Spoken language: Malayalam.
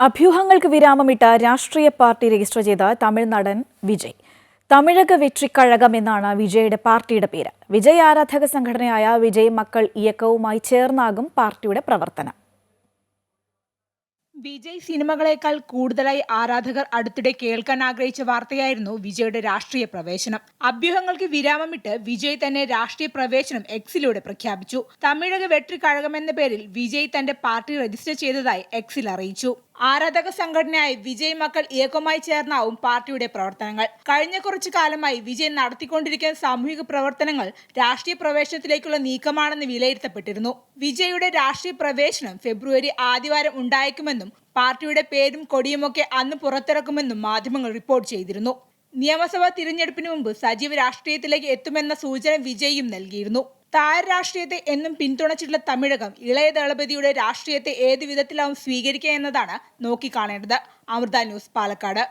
അഭ്യൂഹങ്ങൾക്ക് വിരാമമിട്ട രാഷ്ട്രീയ പാർട്ടി രജിസ്റ്റർ ചെയ്ത തമിഴ് നടൻ വിജയ്. തമിഴക വെറ്റിക്കഴകം എന്നാണ് വിജയുടെ പാർട്ടിയുടെ പേര്. വിജയ് ആരാധക സംഘടനയായ വിജയ് മക്കൾ ഇയക്കവുമായി ചേർന്നാകും പാർട്ടിയുടെ പ്രവർത്തനം. വിജയ് സിനിമകളേക്കാൾ കൂടുതലായി ആരാധകർ അടുത്തിടെ കേൾക്കാൻ ആഗ്രഹിച്ച വാർത്തയായിരുന്നു വിജയുടെ രാഷ്ട്രീയ പ്രവേശനം. അഭ്യൂഹങ്ങൾക്ക് വിരാമമിട്ട് വിജയ് തന്നെ രാഷ്ട്രീയ പ്രവേശനം എക്സിലൂടെ പ്രഖ്യാപിച്ചു. തമിഴക വെട്രി എന്ന പേരിൽ വിജയ് തന്റെ പാർട്ടി രജിസ്റ്റർ ചെയ്തതായി എക്സിൽ അറിയിച്ചു. ആരാധക സംഘടനയായ വിജയ് മക്കൾ ഏകമായി ചേർന്നാവും പാർട്ടിയുടെ പ്രവർത്തനങ്ങൾ. കഴിഞ്ഞ കുറച്ചു കാലമായി വിജയ് നടത്തിക്കൊണ്ടിരിക്കുന്ന സാമൂഹിക പ്രവർത്തനങ്ങൾ രാഷ്ട്രീയ പ്രവേശനത്തിലേക്കുള്ള നീക്കമാണെന്ന് വിലയിരുത്തപ്പെട്ടിരുന്നു. വിജയുടെ രാഷ്ട്രീയ പ്രവേശനം ഫെബ്രുവരി ആദ്യവാരം ഉണ്ടായേക്കുമെന്നും പാർട്ടിയുടെ പേരും കൊടിയുമൊക്കെ അന്ന് പുറത്തിറക്കുമെന്നും മാധ്യമങ്ങൾ റിപ്പോർട്ട് ചെയ്തിരുന്നു. നിയമസഭാ തിരഞ്ഞെടുപ്പിന് മുമ്പ് സജീവ രാഷ്ട്രീയത്തിലേക്ക് എത്തുമെന്ന സൂചന വിജയും നൽകിയിരുന്നു. താര രാഷ്ട്രീയത്തെ എന്നും പിന്തുണച്ചിട്ടുള്ള തമിഴകം ഇളയ ദളപതിയുടെ രാഷ്ട്രീയത്തെ ഏത് വിധത്തിലാവും സ്വീകരിക്കുക എന്നതാണ് നോക്കിക്കാണേണ്ടത്. അമൃത ന്യൂസ് പാലക്കാട്.